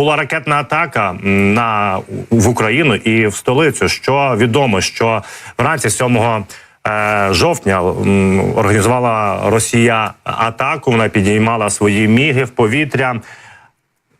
була ракетна атака на в Україну і в столицю. Що відомо, що вранці 7 е, жовтня організувала Росія атаку. Вона підіймала свої міги в повітря.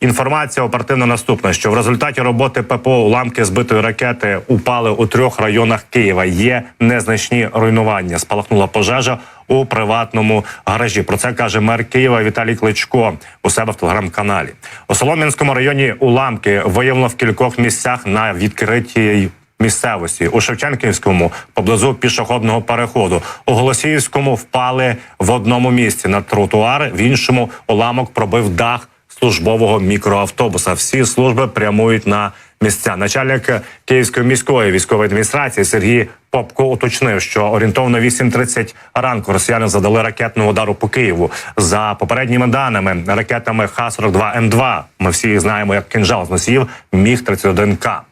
Інформація оперативно наступна: що в результаті роботи ППО уламки збитої ракети упали у трьох районах Києва. Є незначні руйнування. Спалахнула пожежа у приватному гаражі. Про це каже мер Києва Віталій Кличко у себе в телеграм-каналі. У Солом'янському районі уламки виявлено в кількох місцях на відкритій місцевості у Шевченківському поблизу пішохідного переходу. У Голосіївському впали в одному місці на тротуари, в іншому уламок пробив дах службового мікроавтобуса. Всі служби прямують на місця. Начальник Київської міської військової адміністрації Сергій Попко уточнив, що орієнтовно 8.30 ранку росіяни задали ракетного удару по Києву. За попередніми даними ракетами Х-42М2. Ми всі знаємо як кінжал з носіїв міг 31 к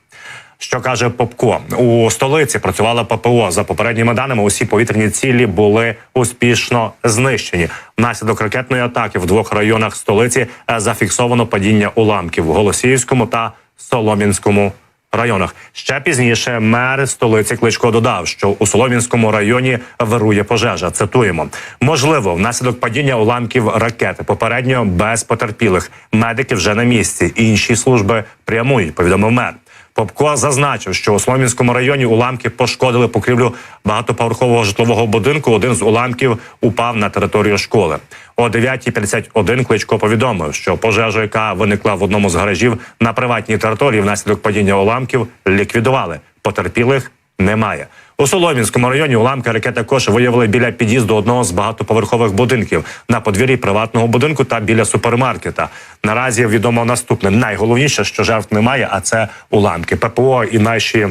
що каже Попко у столиці? Працювала ППО. За попередніми даними, усі повітряні цілі були успішно знищені. Внаслідок ракетної атаки в двох районах столиці е, зафіксовано падіння уламків в Голосіївському та Солом'янському районах. Ще пізніше мер столиці Кличко додав, що у Солом'янському районі вирує пожежа. Цитуємо: можливо, внаслідок падіння уламків ракети попередньо без потерпілих. Медики вже на місці. Інші служби прямують. Повідомив мер. Попко зазначив, що у Сломінському районі уламки пошкодили покрівлю багатоповерхового житлового будинку. Один з уламків упав на територію школи. О 9.51 Кличко повідомив, що пожежу, яка виникла в одному з гаражів на приватній території, внаслідок падіння уламків ліквідували. Потерпілих немає. У Солом'янському районі уламки ракет також виявили біля під'їзду одного з багатоповерхових будинків на подвір'ї приватного будинку та біля супермаркета. Наразі відомо наступне. Найголовніше, що жертв немає, а це уламки. ППО і наші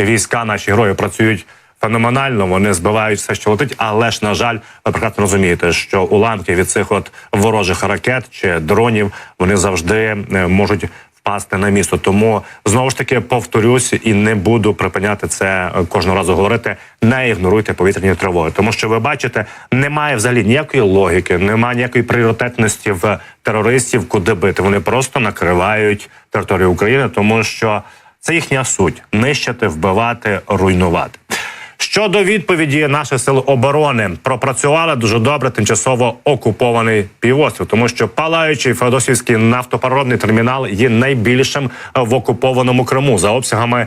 війська, наші герої працюють. Феноменально вони збивають все, що летить, але ж на жаль, ви прекрасно розумієте, що уламки від цих от ворожих ракет чи дронів вони завжди е, можуть впасти на місто. Тому знову ж таки повторюсь і не буду припиняти це е, кожного разу говорити. Не ігноруйте повітряні тривоги, тому що ви бачите, немає взагалі ніякої логіки, немає ніякої пріоритетності в терористів, куди бити. Вони просто накривають територію України, тому що це їхня суть нищити, вбивати, руйнувати. Щодо відповіді наших сил оборони пропрацювали дуже добре тимчасово окупований півострів, тому що палаючий Феодосівський нафтопереробний термінал є найбільшим в окупованому Криму за обсягами.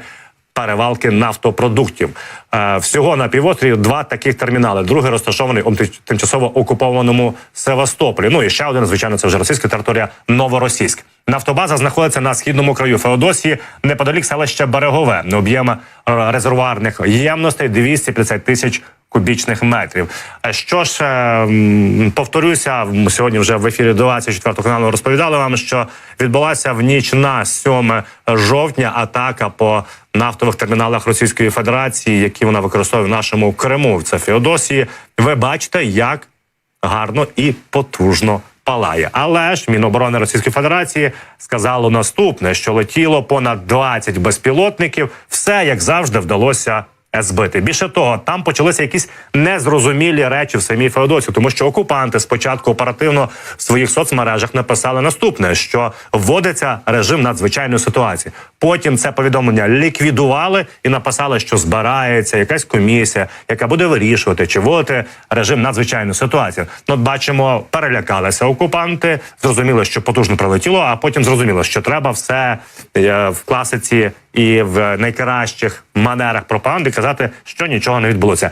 Перевалки нафтопродуктів Е, всього на півострові два таких термінали. Другий розташований у тимчасово окупованому Севастополі. Ну і ще один, звичайно, це вже російська територія Новоросійськ. Нафтобаза знаходиться на східному краю Феодосії, неподалік селища Берегове. Об'єм е, резервуарних ємностей 250 тисяч кубічних метрів. Е, Що ж, е, повторюся, сьогодні вже в ефірі 24 каналу розповідали вам, що відбулася в ніч на 7 жовтня атака по нафтових терміналах Російської Федерації, які вона використовує в нашому Криму. Це Феодосії. Ви бачите, як гарно і потужно палає. Але ж Міноборони Російської Федерації сказало наступне: що летіло понад 20 безпілотників. Все як завжди вдалося. Збити більше того, там почалися якісь незрозумілі речі в самій Феодосії, тому що окупанти спочатку оперативно в своїх соцмережах написали наступне: що вводиться режим надзвичайної ситуації. Потім це повідомлення ліквідували і написали, що збирається якась комісія, яка буде вирішувати, чи вводити режим надзвичайної ситуації. Ну, бачимо, перелякалися окупанти, зрозуміли, що потужно прилетіло, а потім зрозуміло, що треба все е, в класиці і в найкращих манерах пропаганди казати, що нічого не відбулося.